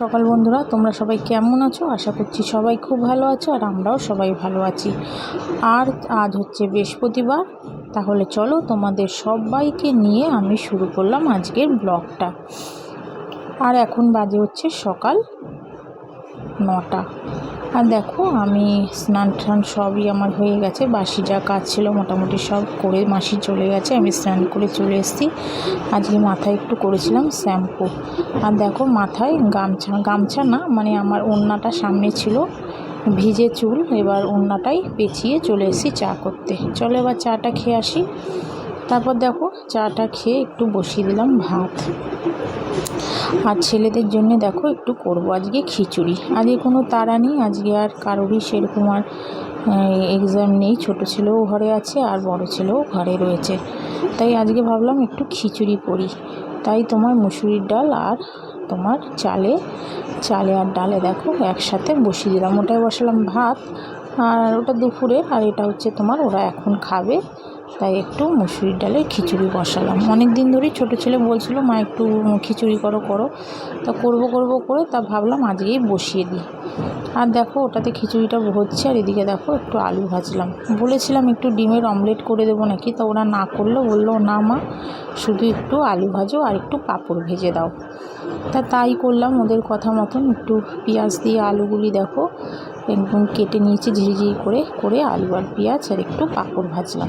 সকাল বন্ধুরা, তোমরা সবাই কেমন আছো? আশা করছি সবাই খুব ভালো আছো আর আমরাও সবাই ভালো আছি। আর আজ হচ্ছে বৃহস্পতিবার, তাহলে চলো তোমাদের সবাইকে নিয়ে আমি শুরু করলাম আজকের ব্লগটা। আর এখন বাজে হচ্ছে সকাল নটা। আর দেখো, আমি স্নান টান সবই আমার হয়ে গেছে। বাসি যা কাজ ছিল মোটামুটি সব করে মাসি চলে গেছে, আমি স্নান করে চলে এসেছি। আজকে মাথায় একটু করেছিলাম শ্যাম্পু। আর দেখো, মাথায় গামছা গামছা না মানে আমার ওড়নাটা সামনে ছিল, ভিজে চুল, এবার ওড়নাটাই পেঁচিয়ে চলে এসেছি চা করতে। চলো এবার চাটা খেয়ে আসি। তারপর দেখো চাটা খেয়ে একটু বসিয়ে দিলাম ভাত। আর ছেলেদের জন্য দেখো একটু করব আজকে খিচুড়ি। আজকে কোনো তাড়া নেই, আজকে আর কারোরই সেরকম আর এক্সাম নেই। ছোটো ছেলেও ঘরে আছে আর বড় ছেলেও ঘরে রয়েছে। তাই আজকে ভাবলাম একটু খিচুড়ি করি। তাই তোমার মুসুরির ডাল আর তোমার চালে চালে আর ডালে দেখো একসাথে বসিয়ে দিলাম। ওটাই বসালাম ভাত আর ওটা দুপুরে আর এটা হচ্ছে তোমার ওরা এখন খাবে। তাই একটু মুসুরির ডালের খিচুড়ি বসালাম। অনেক দিন ধরেই ছোটো ছেলে বলছিল, মা, একটু খিচুড়ি করো করো। তা করব করব করে তা ভাবলাম আজকেই বসিয়ে দিই। আর দেখো, ওটাতে খিচুড়িটা হচ্ছে আর এদিকে দেখো একটু আলু ভাজলাম। বলেছিলাম একটু ডিমের অমলেট করে দেবো নাকি, তা ওরা না করল। বলল, না মা, শুধু একটু আলু ভাজো আর একটু পাঁপড় ভেজে দাও। তা তাই করলাম, ওদের কথা মতন একটু পেঁয়াজ দিয়ে আলুগুলি দেখো, একদম কেটে নিয়েছি ঝিরিঝিরি করে করে আলু আর পেঁয়াজ আর একটু পাঁপড় ভাজলাম।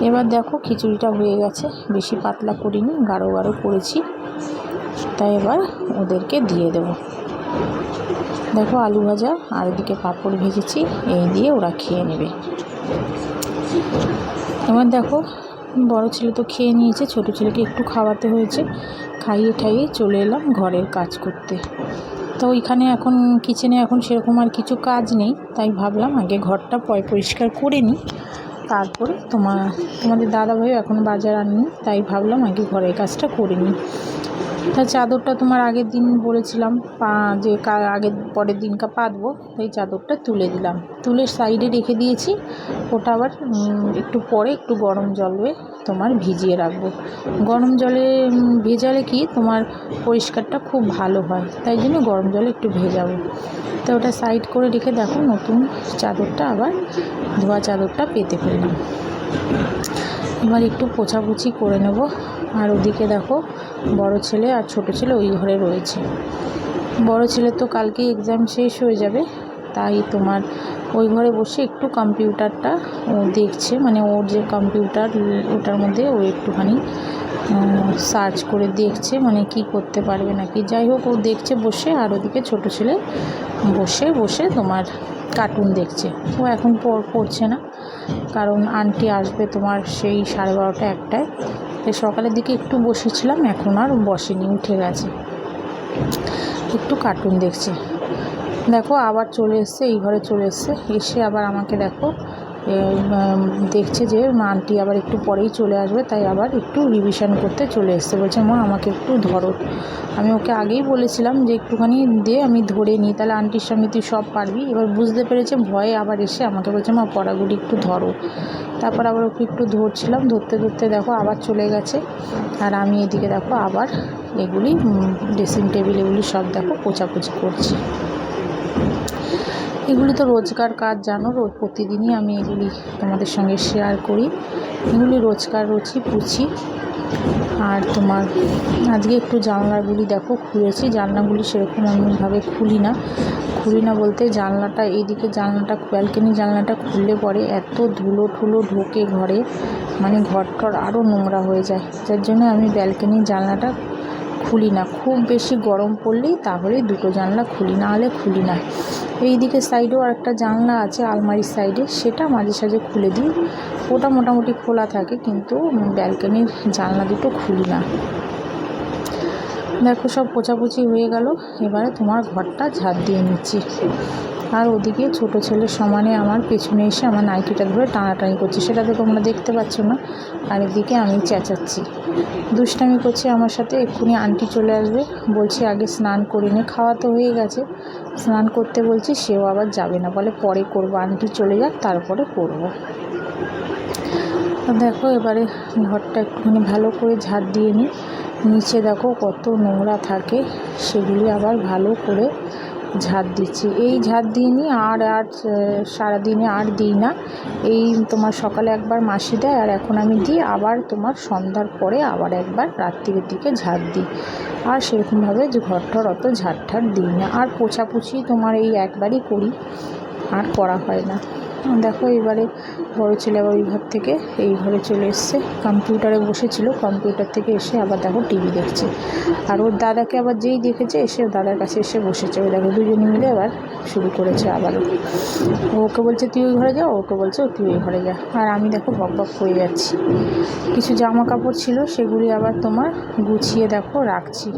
এবার দেখো খিচুড়িটা হয়ে গেছে। বেশি পাতলা করিনি, গাঢ় গাঢ় করেছি। তাই এবার ওদেরকে দিয়ে দেব। দেখো আলু ভাজা, আর এদিকে পাঁপড় ভেজেছি, এই দিয়ে ওরা খেয়ে নেবে। এবার দেখো, বড় ছেলে তো খেয়ে নিয়েছে, ছোট ছেলেকে একটু খাওয়াতে হয়েছে। খাইয়ে ঠাইয়ে চলে এলাম ঘরের কাজ করতে। তো ওইখানে এখন, কিচেনে এখন সেরকম আর কিছু কাজ নেই, তাই ভাবলাম আগে ঘরটা পয় পরিষ্কার করে নিই। তারপরে তোমার তোমাদের দাদাভাইও এখন বাজার আননি তাই ভাবলাম আগে ঘরের কাজটা করে নিই। তা চাদরটা তোমার আগের দিন বলেছিলাম, পা যে আগের পরের দিনকা পাতবো তাই চাদরটা তুলে দিলাম। তুলে সাইডে রেখে দিয়েছি, ওটা আবার একটু পরে একটু গরম জলে তোমার ভিজিয়ে রাখব। গরম জলে ভেজালে কি তোমার পরিষ্কারটা খুব ভালো হয়, তাই জন্য গরম জলে একটু ভেজাবো। তো ওটা সাইড করে রেখে দেখো নতুন চাদরটা আবার, ধোয়া চাদরটা পেতে ফেললাম এবার একটু পোছাপুছি করে নেব। আর ওদিকে দেখো, বড় ছেলে আর ছোট ছেলে ওই ঘরে রয়েছে। বড় ছেলে তো কালকেই এক্সাম শেষ হয়ে যাবে, তাই তোমার ওই ঘরে বসে একটু কম্পিউটারটা, ও দেখছে মানে ওর যে কম্পিউটার, ওটার মধ্যে ও একটুখানি সার্চ করে দেখছে মানে কি করতে পারবে নাকি। যাই হোক, ও দেখছে বসে, আর ওদিকে ছোটো ছেলে বসে বসে তোমার কার্টুন দেখছে। ও এখন পড়ছে না, কারণ আন্টি আসবে তোমার সেই সাড়ে বারোটা একটায়। সকালের দিকে একটু বসেছিলাম, এখন আর বসেনি, উঠে গেছে। একটু কার্টুন দেখছে। দেখো আবার চলে এসছে, এই ঘরে চলে এসছে, এসে আবার আমাকে দেখো দেখছে যে আন্টি আবার একটু পরেই চলে আসবে, তাই আবার একটু রিভিশন করতে চলে এসছে। বলছে, মা, আমাকে একটু ধরো। আমি ওকে আগেই বলেছিলাম যে, একটুখানি দে, আমি ধরে নিই, তাহলে আন্টির সামনে তুই সব পারবি। এবার বুঝতে পেরেছে, ভয়ে আবার এসে আমাকে বলছে, মা, পড়াগুলি একটু ধরো। তারপর আবার ওকে একটু ধরছিলাম, ধরতে ধরতে দেখো আবার চলে গেছে। আর আমি এদিকে দেখো আবার এগুলি ড্রেসিং টেবিল এগুলি সব দেখো পোচাপুচি করছি। এগুলি তো রোজকার কাজ, জানো? রোজ প্রতিদিনই আমি এগুলি তোমাদের সঙ্গে শেয়ার করি। এগুলি রোজকার রোজই পুছি আর তোমার আজকে একটু জানলাগুলি দেখো, খুলেছি। জানলাগুলি সেরকম অন্যভাবে খুলি না। খুলি না বলতে জানলাটা, এইদিকে জানলাটা, ব্যালকনি জানলাটা খুললে পরে এত ধুলো ঠুলো ঢোকে ঘরে। মানে ঘরটর আরও নোংরা হয়ে যায়। যার জন্য আমি ব্যালকনির জানলাটা খুলি না। খুব বেশি গরম পড়লেই তাহলে দুটো জানলা খুলি, না হলে খুলি না। এই দিকে সাইডেও আরেকটা জানলা আছে আলমারির সাইডে, সেটা মাঝে সাঝে খুলে দিই। ওটা মোটামুটি খোলা থাকে, কিন্তু ব্যালকনির জানলা দুটো খুলি না। দেখো, সব পোছাপুছি হয়ে গেল। এবারে তোমার ঘরটা ঝাড় দিয়ে নিচ্ছি। আর ওদিকে ছোট ছেলের সমানে আমার পেছনে এসে আমার নাইটিটা ধরে টানাটানি করছে। সেটা তো তোমরা দেখতে পাচ্ছ না। আর এদিকে আমি চেঁচাচ্ছি। দুষ্টামি করছে আমার সাথে। এক্ষুনি আন্টি চলে আসবে। বলছি, আগে স্নান করে নে। খাওয়া তো হয়ে গেছে। স্নান করতে বলছি, সেও আবার যাবে না। বলে, পরে করব। আন্টি চলে যাক, তারপরে করব। দেখো, এবারে ঘরটা একটুখানি ভালো করে ঝাড় দিয়ে নিই। নিচে দেখো কত নোংরা থাকে, সেগুলি আবার ভালো করে ঝাড় দিচ্ছি। এই ঝাড় দিইনি, আর আর সারাদিনে আর দিই না। এই তোমার সকালে একবার মাসি দেয়, আর এখন আমি দিই, আবার তোমার সন্ধ্যার পরে আবার একবার রাত্রির দিকে ঝাড় দিই। আর সেরকমভাবে যে ঘর টর অত ঝাড় ঠাড় দিই না। আর পোছাপুছি তোমার এই একবারই করি, আর করা হয় না। দেখো এবারে বড় ছেলে আবার ওই ঘর থেকে, এই ঘরে চলে এসছে। কম্পিউটারে বসেছিল, কম্পিউটার থেকে এসে আবার দেখো টিভি দেখছে। আর ওর দাদাকে আবার যেই দেখেছে, এসে ওর দাদার কাছে এসে বসেছে। ওই দেখো দুজনে মিলে আবার শুরু করেছে আবারও। ওকে বলছে, তুই ওই ঘরে যা? ওকে বলছে তুই ওই ঘরে যা। আর আমি দেখো বক বক করে যাচ্ছি। কিছু জামা কাপড় ছিল, সেগুলি আবার তোমার গুছিয়ে দেখো রাখছি।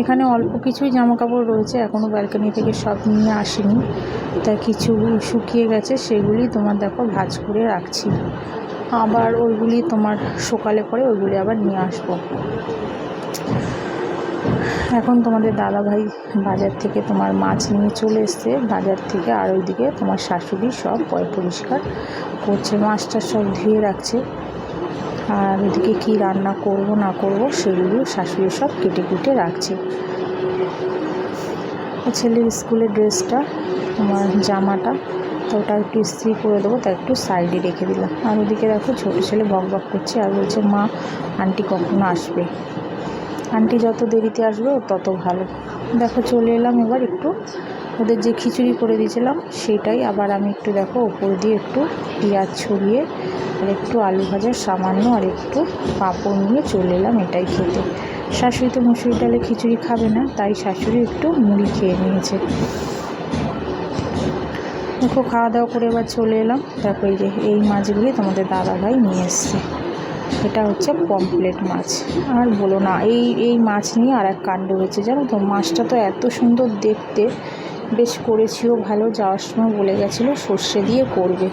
এখানে অল্প কিছুই জামা কাপড় রয়েছে এখনও ব্যালকনি থেকে সব নিয়ে আসিনি। তা কিছু শুকিয়ে গেছে, সেগুলি তোমার দেখো ভাজ করে রাখছি। আবার ওইগুলি তোমার সকালে পরে ওইগুলি আবার নিয়ে আসব। এখন তোমাদের দাদা ভাই বাজার থেকে তোমার মাছ নিয়ে চলে এসছে। বাজার থেকে আর ওইদিকে তোমার শাশুড়ি সব পয় পরিষ্কার করছে, মাছটা সব ধুয়ে রাখছে। আর ওদিকে কী রান্না করব, না করব, সেগুলো শাশুড়ি সব কেটে কুটে রাখছে। ছেলের স্কুলের ড্রেসটা তোমার জামাটা, তো ওটা একটু ইস্ত্রি করে দেবো, তা একটু সাইডে রেখে দিলাম। আর ওদিকে দেখো ছোটো ছেলে বক বক করছে আর বলছে, মা, আন্টি কখন আসবে? আন্টি যত দেরিতে আসবে, তত ভালো। দেখো চলে এলাম এবার একটু ওদের যে খিচুড়ি করে দিয়েছিলাম, সেটাই আবার আমি একটু দেখো, ওপর দিয়ে একটু পেঁয়াজ ছড়িয়ে আর একটু আলু ভাজা সামান্য আর একটু পাঁপড় নিয়ে চলে এলাম এটাই খেতে। শাশুড়ি তো মুসুরি ডালে খিচুড়ি খাবে না, তাই শাশুড়ি একটু মুড়ি খেয়ে নিয়েছে। দেখো খাওয়া দাওয়া করে এবার চলে এলাম। দেখো, এই যে এই মাছগুলি তোমাদের দাদা ভাই নিয়ে এসছে। এটা হচ্ছে পমপ্লেট মাছ। আর বলো না, এই এই মাছ নিয়ে আর এক কাণ্ড হয়েছে জানো তো? মাছটা তো এত সুন্দর দেখতে। বেশ করেছিও ভালো যাওয়ার সময় বলে গেছিল সর্ষে দিয়ে করবে।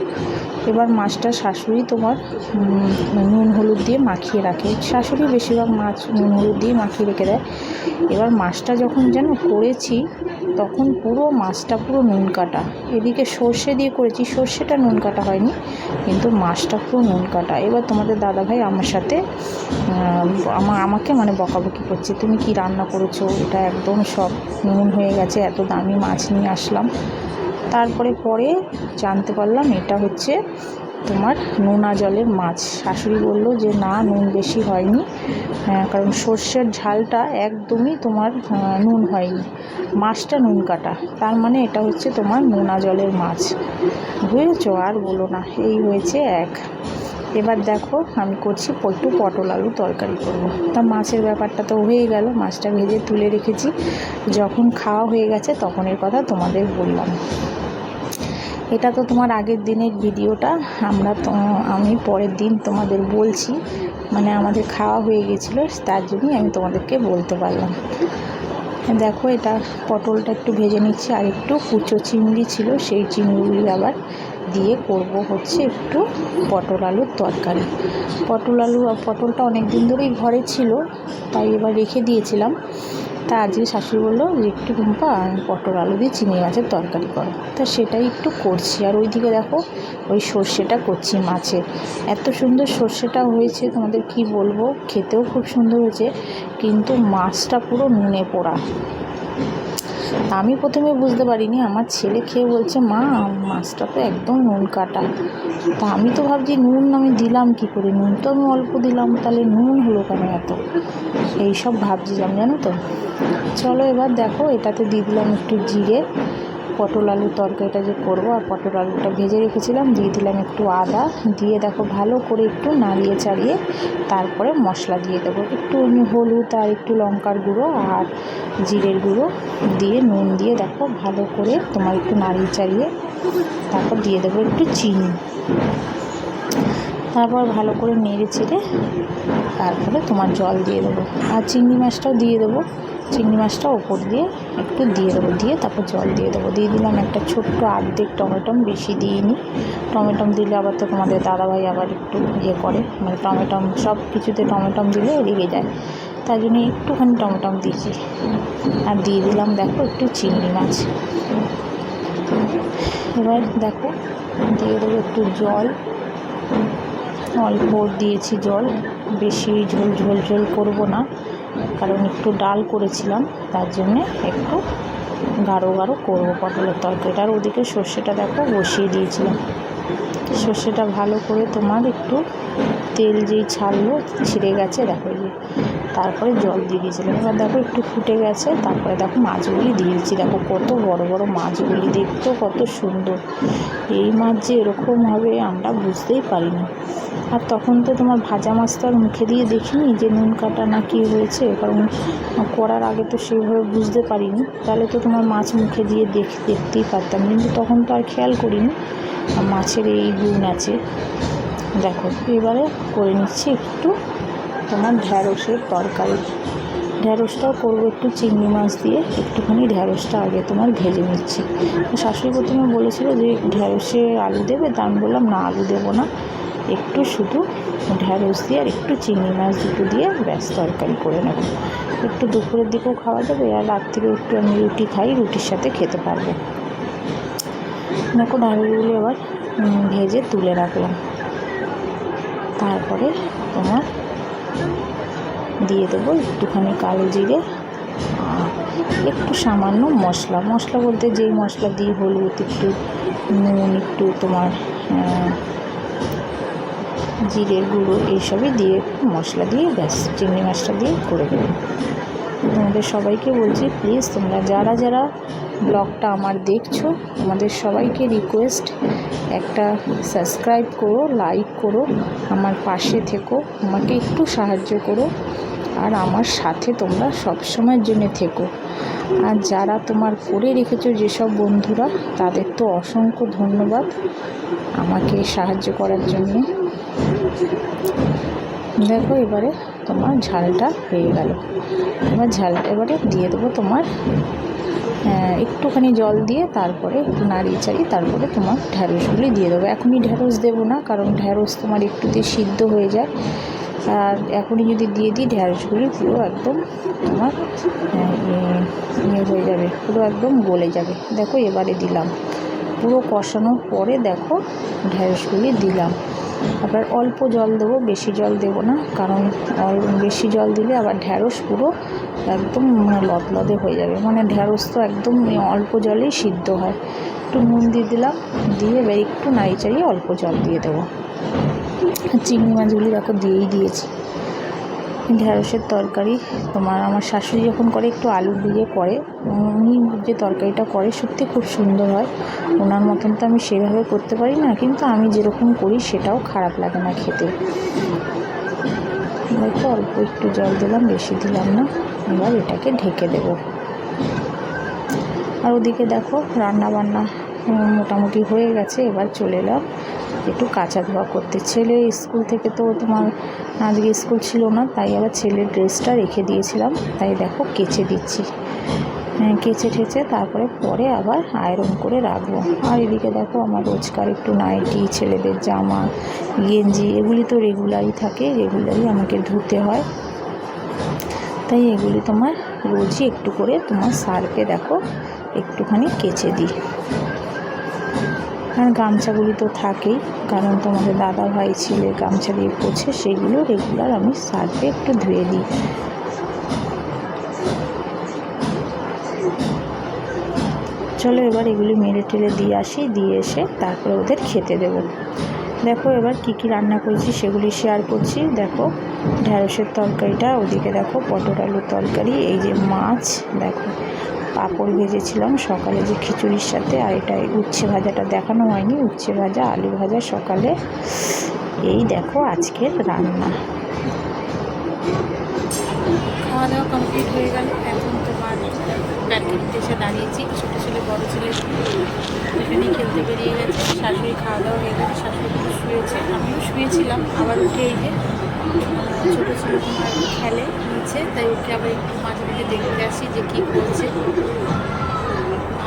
এবার মাছটা শাশুড়ি তোমার নুন হলুদ দিয়ে মাখিয়ে রাখে। শাশুড়ি বেশিরভাগ মাছ নুন হলুদ দিয়ে মাখিয়ে রেখে দেয়। এবার মাছটা যখন যেন করেছি, তখন পুরো মাছটা পুরো নুন কাটা। এদিকে সর্ষে দিয়ে করেছি, সর্ষেটা নুন কাটা হয়নি, কিন্তু মাছটা পুরো নুন কাটা। এবার তোমাদের দাদাভাই আমার সাথে আমা, আমাকে মানে বকাবকি করছে, তুমি কি রান্না করেছ? এটা একদম সব নুন হয়ে গেছে, এত দামি মাছ নিয়ে আসলাম। তারপরে পরে জানতে পারলাম এটা হচ্ছে তোমার নোনা জলের মাছ। শাশুড়ি বলল যে না নুন বেশি হয়নি। হ্যাঁ, কারণ সর্ষের ঝালটা একদমই তোমার নুন হয়নি। মাছটা নুন কাটা। তার মানে এটা হচ্ছে তোমার নোনা জলের মাছ। বুঝেছ? আর বলো না এই হয়েছে এক। এবার দেখো আমি করছি একটু পটল আলু তরকারি করব। তা মাছের ব্যাপারটা তো হয়ে গেল, মাছটা ভেজে তুলে রেখেছি। যখন খাওয়া হয়ে গেছে তখন এর কথা তোমাদের বললাম। এটা তো তোমার আগের দিনের ভিডিওটা, আমরা তো, আমি পরের দিন তোমাদের বলছি মানে আমাদের খাওয়া হয়ে গেছিল, তার জন্যই আমি তোমাদেরকে বলতে পারলাম। দেখো এটা পটলটা একটু ভেজে নিচ্ছি, আর একটু কুচো চিংড়ি ছিল, সেই চিংড়িগুলি আবার দিয়ে করব হচ্ছে একটু পটল আলুর তরকারি। পটল আলু পটলটা অনেক দিন ধরেই ঘরে ছিল, তাই এবার রেখে দিয়েছিলাম। তা আজকে শাশুড়ি বলল যে, একটু টুম্পা, পটল আলু দিয়ে চিংড়ি মাছের তরকারি করো। তা সেটাই একটু করছি। আর ওইদিকে দেখো, ওই সর্ষেটা করছি মাছের। এত সুন্দর সর্ষেটা হয়েছে, তোমাদের কি বলব? খেতেও খুব সুন্দর হয়েছে, কিন্তু মাছটা পুরো নুনে পোড়া। আমি প্রথমে বুঝতে পারিনি, আমার ছেলে খেয়ে বলছে, মা, মাছটা তো একদম নুন কাটা। তা আমি তো ভাবছি, নুন আমি দিলাম কি করে? নুন তো আমি অল্প দিলাম, তাহলে নুন হলো কেন এত? এইসব ভাবছিলাম জানো তো। চলো এবার দেখো, এটাতে দিয়ে দিলাম একটু জিরে। পটল আলুর তরকারিটা যে করব আর পটল আলুটা ভেজে রেখেছিলাম, দিয়ে দিলাম একটু আদা, দিয়ে দেখো ভালো করে একটু নাড়িয়ে চাড়িয়ে তারপরে মশলা দিয়ে দেবো। একটু হলুদ আর একটু লঙ্কার গুঁড়ো আর জিরের গুঁড়ো দিয়ে নুন দিয়ে দেখো ভালো করে তোমার একটু নাড়িয়ে চাড়িয়ে তারপর দিয়ে দেবো একটু চিনি। তারপর ভালো করে নেড়ে চেড়ে তারপরে তোমার জল দিয়ে দেবো। আর চিংড়ি মাছটাও দিয়ে দেবো। চিংড়ি মাছটা ওপর দিয়ে একটু দিয়ে দেবো, দিয়ে তারপর জল দিয়ে দেবো। দিয়ে দিলাম একটা ছোট্ট আর্ধেক টমেটম বেশি দিইনি। টমেটম দিলে আবার তো তোমাদের দাদাভাই আবার একটু ইয়ে করে। মানে টমেটম সব কিছুতে টমেটম দিলে রেগে যায়। তাই জন্য একটুখানি টমেটম দিয়েছি। আর দিয়ে দিলাম, দেখো, একটু চিংড়ি মাছ। এবার দেখো, দিয়ে দেবো একটু জল। অল্প দিয়েছি জল। বেশি ঝোল ঝোল ঝোল করব না। কারণ একটু ডাল করেছিলাম, তার জন্যে একটু গাঢ় গাঢ় করব পটলের তরকারিটা। আর ওদিকে সর্ষেটা দেখো বসিয়ে দিয়েছিলাম। সর্ষেটা ভালো করে তোমার একটু তেল যেই ছাড়লো ছিঁড়ে গেছে, দেখো যে। তারপরে জল দিয়ে দিয়েছিলাম। এবার দেখো একটু ফুটে গেছে, তারপরে দেখো মাছগুলি দিয়েছি দেখো কত বড় বড় মাছগুলি, দেখতেও কত সুন্দর। এই মাছ যে এরকম হবে, আমরা বুঝতেই পারি না আর তখন তো তোমার ভাজা মাছ তো আর মুখে দিয়ে দেখিনি, যে নুন কাটা না কী হয়েছে। কারণ করার আগে তো সেইভাবে বুঝতে পারিনি। তাহলে তো তোমার মাছ মুখে দিয়ে দেখ, দেখতেই পারতাম। কিন্তু তখন তো আর খেয়াল করিনি। মাছের এই গুণ আছে। দেখো, এবারে করে নিচ্ছি একটু তোমার ঢ্যাঁড়সের তরকারি। ঢ্যাঁড়সটাও করব একটু চিংড়ি মাছ দিয়ে, একটুখানি ঢ্যাঁড়সটা আগে তোমার ভেজে নিচ্ছি। শাশুড়ি প্রথমে বলেছিল যে ঢ্যাঁড়সে আলু দেবে, তা আমি বললাম, না, আলু দেবো না। একটু শুধু ঢ্যাঁড়স দিয়ে আর একটু চিংড়ি মাছ দুটো দিয়ে ব্যাস তরকারি করে নেব। একটু দুপুরের দিকেও খাওয়া যাবে, আর রাত্রিরেও একটু আমি রুটি খাই, রুটির সাথে খেতে পারব। দেখো ঢালগুলি এবার ভেজে তুলে রাখলাম। তারপরে তোমার দিয়ে দেবো একটুখানি কালো জিরে একটু সামান্য মশলা। মশলা বলতে যেই মশলা দিই হলুদ, একটু নুন, একটু তোমার জিরে গুঁড়ো, এইসবই দিয়ে মশলা দিয়ে ব্যাস, চিংড়ি মাছটা দিয়ে করে দেবো। তোমাদের সবাইকে বলছি প্লিজ তোমরা যারা যারা ব্লগটা আমার দেখছ, তোমাদের সবাইকে রিকোয়েস্ট একটা সাবস্ক্রাইব করো লাইক করো, আমার পাশে থেকো, আমাকে একটু সাহায্য করো, আর আমার সাথে তোমরা সবসময়ের জন্য থেকো। আর যারা তোমার করে রেখেছো যেসব বন্ধুরা, তাদের তো অসংখ্য ধন্যবাদ আমাকে সাহায্য করার জন্য। দেখো এবারে তোমার ঝালটা হয়ে গেল। এবার ঝালটা এবারে দিয়ে দেবো তোমার একটুখানি জল দিয়ে তারপরে একটু নাড়িয়ে চাড়িয়ে তারপরে তোমার ঢ্যাঁড়সগুলি দিয়ে দেবো। এখনই ঢ্যাঁড়স দেবো না, কারণ ঢ্যাঁড়স তোমার একটু দিয়ে সিদ্ধ হয়ে যায়। আর এখনই যদি দিয়ে দিই ঢ্যাঁড়সগুলি পুরো একদম তোমার ইয়ে হয়ে যাবে, পুরো একদম গলে যাবে। দেখো এবারে দিলাম। পুরো কষানোর পরে দেখো ঢ্যাঁড়সগুলি দিলাম। আবার অল্প জল দেবো, বেশি জল দেবো না, কারণ বেশি জল দিলে আবার ঢ্যাঁড়স পুরো একদম মানে লদলদে হয়ে যাবে। মানে ঢ্যাঁড়স তো একদম অল্প জলেই সিদ্ধ হয়। একটু নুন দিয়ে দিলাম, দিয়ে এবার একটু নাড়ি চাড়িয়ে অল্প জল দিয়ে দেবো। চিংড়ি মাছগুলি দেখো দিয়েই দিয়েছি। ঢ্যাঁড়সের তরকারি, তোমার আমার শাশুড়ি যখন করে একটু আলু দিয়ে করে, উনি যে তরকারিটা করে সত্যি খুব সুন্দর হয়। ওনার মতন তো আমি সেভাবে করতে পারি না, কিন্তু আমি যেরকম করি সেটাও খারাপ লাগে না খেতে। দেখো, অল্প একটু জল দিলাম, বেশি দিলাম না, এবার এটাকে ঢেকে দেবো। আর ওদিকে দেখো রান্না বান্না মোটামুটি হয়ে গেছে, এবার চলে এলাম একটু কাঁচা ধোয়া করতে। ছেলে স্কুল থেকে তো তোমার আজকে স্কুল ছিল না তাই আবার ছেলের ড্রেসটা রেখে দিয়েছিলাম। তাই দেখো কেচে দিচ্ছি। হ্যাঁ, কেচে ঠেচে তারপরে পরে আবার আয়রন করে রাখব। আর এদিকে দেখো আমার রোজকার একটু নাইটি ছেলেদের জামা গেঞ্জি এগুলি তো রেগুলারই থাকে রেগুলারই আমাকে ধুতে হয়। তাই এগুলি তোমার রোজই একটু করে তোমার সার্ফে দেখো একটুখানি কেচে দিই। আর গামছাগুলি তো থাকেই, কারণ তোমাদের দাদা ভাই ছেলে গামছা দিয়ে পোছে সেগুলো রেগুলার আমি সার্ফে একটু ধুয়ে দিই। চলো এবার এগুলি মেরে টেলে দিয়ে আসি, দিয়ে এসে তারপরে ওদের খেতে দেবো। দেখো এবার কি কি রান্না করেছি, সেগুলি শেয়ার করছি। দেখো, ঢ্যাঁড়সের তরকারিটা, ওদিকে দেখো পটল আলুর তরকারি, এই যে মাছ, দেখো। পাঁপড় ভেজেছিলাম, সকালে যে খিচুড়ির সাথে, আর এটা উচ্ছে ভাজাটা দেখানো হয়নি, উচ্ছে ভাজা, আলু ভাজা সকালে। এই দেখো আজকের রান্না। খাওয়া দাওয়া কমপ্লিট হয়ে গেল, এখন তোমার ব্যালকনিতে এসে দাঁড়িয়েছি, ছোটো ছেলে, বড়ো ছেলে দুজনেই খেলতে বেরিয়ে গেছে, শাশুড়ি খাওয়া দাওয়া হয়ে গেছে, শাশুড়ি শুয়েছে, আমিও শুয়েছিলাম, আবার উঠে এই যে, ছোটো ছেলে খেলে। নিচে তাই ওকে আবার একটু মাঝে মাঝে দেখতে আসি যে কী করছে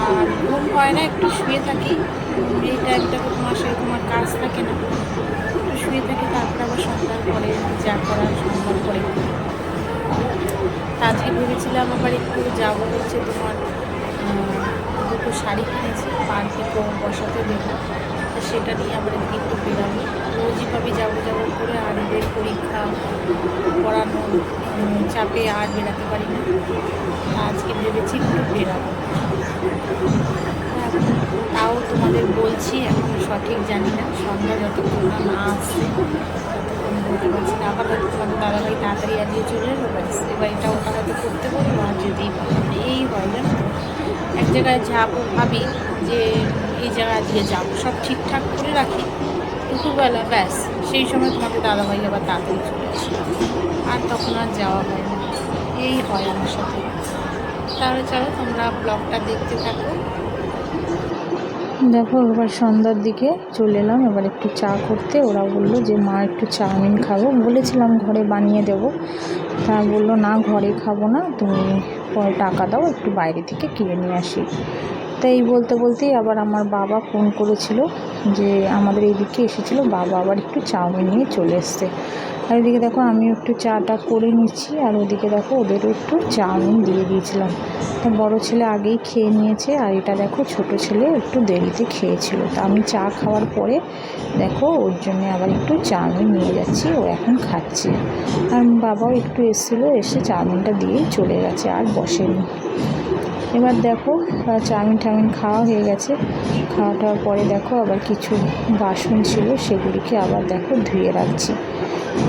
আর ঘুম হয় না, একটু শুয়ে থাকি। এই টাইমটাতে তোমার সেরকম আর কাজ থাকে না। একটু শুয়ে থাকি, তারপর আবার সন্ধ্যার পরে যা করার সন্ধ্যার পরে। তা আজকে ভেবেছিলাম আবার একটু যাব হচ্ছে তোমার দুটো শাড়ি কিনেছি পার্কে কোমর বসাতে তো সেটা নিয়ে আবার এদিকে একটু বেরাবো রোজই ভাবি যাব যাব করে আর এদের পরীক্ষা পড়ানো চাপে আর বেরাতে পারি না। আজকে ভেবেছি একটু বেরাবো এখন তাও তোমাদের বলছি, এখন সঠিক জানি না। সন্ধ্যা যতক্ষণ না না আসছে না। আবার তাড়াতাড়ি আজকে চলে এলো ব্যাস এবার এটা ওটা হয়তো করতে বলব আর যদি এই হয় তো। এক জায়গায় যাব, ভাবি যে এই জায়গায় আজকে যাব। সব ঠিকঠাক করে রাখি। দুপুরবেলা, ব্যাস। সেই সময় তোমাদের দাদাভাই আবার তাড়াতাড়ি চলে আর তখন আর যাওয়া হয় না। এই হয় আমার সাথে। তাহলে চলো, তোমরা ব্লগটা দেখতে থাকো। দেখো, এবার সন্ধ্যার দিকে চলে এলাম। এবার একটু চা করতে। ওরা বলল যে, মা, একটু চাউমিন খাব। বলেছিলাম ঘরে বানিয়ে দেবো। তা বলল, না, ঘরে খাব না। তুমি টাকা দাও একটু বাইরে থেকে কিনে নিয়ে আসি। তাই বলতে বলতেই আবার আমার বাবা ফোন করেছিল যে আমাদের এইদিকে এসেছিল, বাবা আবার একটু চাউমিন নিয়ে চলে এসছে। আর এদিকে দেখো আমি একটু চাটা করে নিচ্ছি, আর ওদিকে দেখো, ওদেরও একটু চাউমিন দিয়ে দিয়েছিলাম। তা বড় ছেলে আগেই খেয়ে নিয়েছে, আর এটা দেখো, ছোট ছেলে একটু দেরিতে খেয়েছিল। তা আমি চা খাওয়ার পরে দেখো, ওর জন্য আবার একটু চাউমিন নিয়ে যাচ্ছি, ও এখন খাচ্ছে। আর বাবাও একটু এসেছিল, এসে চাউমিনটা দিয়েই চলে গেছে, আর বসেনি। এবার দেখো চাউমিন টাউমিন খাওয়া হয়ে গেছে। খাওয়া টাওয়ার পরে দেখো আবার কিছু বাসন ছিল, সেগুলিকে আবার দেখো ধুয়ে রাখছি।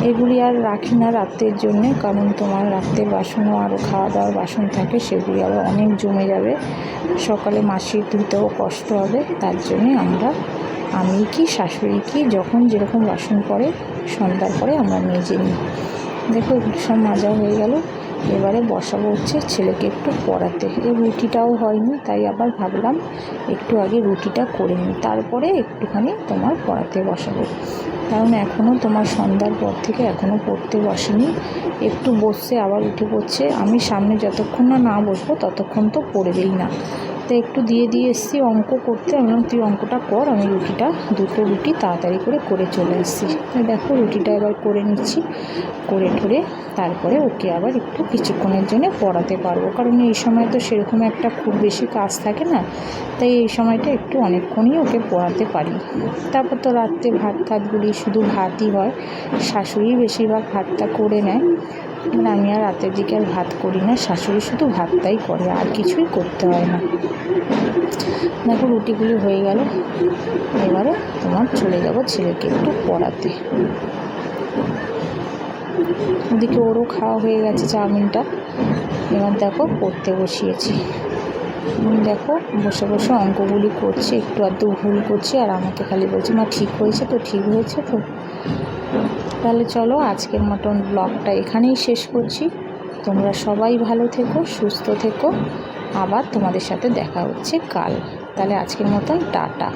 এগুলি আর রাখি না রাত্রের জন্যে, কারণ তোমার রাত্রের বাসনও আরও খাওয়া দাওয়ার বাসন থাকে, সেগুলি আবার অনেক জমে যাবে। সকালে মাসির ধুতেও কষ্ট হবে, তার জন্যে আমরা, আমি কি, শাশুড়ি কি, যখন যেরকম বাসন পড়ে সন্ধ্যার পরে আমরা মেজে নিই। দেখো সব মাজা হয়ে গেল। এবারে বসাবো হচ্ছে ছেলেকে একটু পড়াতে। এই রুটিটাও হয়নি, তাই আবার ভাবলাম একটু আগে রুটিটা করে নিই। তারপরে একটুখানি তোমার পড়াতে বসাবো। কারণ এখনও তোমার সন্ধ্যার পর থেকে এখনও পড়তে বসেনি। একটু বসছে, আবার উঠে পড়ছে। আমি সামনে যতক্ষণ না না বসবো, ততক্ষণ তো পড়বেই না। তো একটু দিয়ে দিয়ে এসেছি, অঙ্ক করতে। আমি তুই অঙ্কটা কর, আমি রুটিটা, দুটো রুটি তাড়াতাড়ি করে করে চলে এসেছি দেখো, রুটিটা এবার করে নিচ্ছি, করে ঠরে। তারপরে ওকে আবার একটু কিছুক্ষণের জন্য পড়াতে পারব। কারণ এই সময় তো সেরকম একটা খুব বেশি কাজ থাকে না। তাই এই সময়টা একটু অনেকক্ষণই ওকে পড়াতে পারি। তারপর তো রাত্রে ভাত টাতগুলি শুধু ভাতই হয়। শাশুড়ি বেশিরভাগ ভাতটা করে নেয়। মানে আমি আর রাতের দিকে আর ভাত করি না, শাশুড়ি শুধু ভাতটাই করে, আর কিছুই করতে হয় না। দেখো, রুটিগুলি হয়ে গেল। এবারে তোমার চলে যাব ছেলেকে একটু পড়াতে। ওদিকে ওরও খাওয়া হয়ে গেছে চাউমিনটা। এবার দেখো, পড়তে বসিয়েছি। দেখো, বসে বসে অঙ্কগুলি করছে, একটু আধটু ভুল করছে, আর আমাকে খালি বলছে, মা, ঠিক হয়েছে তো, ঠিক হয়েছে তো? তাহলে চলো আজকের মতন ব্লগটা এখানেই শেষ করছি। তোমরা সবাই ভালো থেকো, সুস্থ থেকো। আবার তোমাদের সাথে দেখা হচ্ছে কাল। তাহলে আজকের মতন টাটা।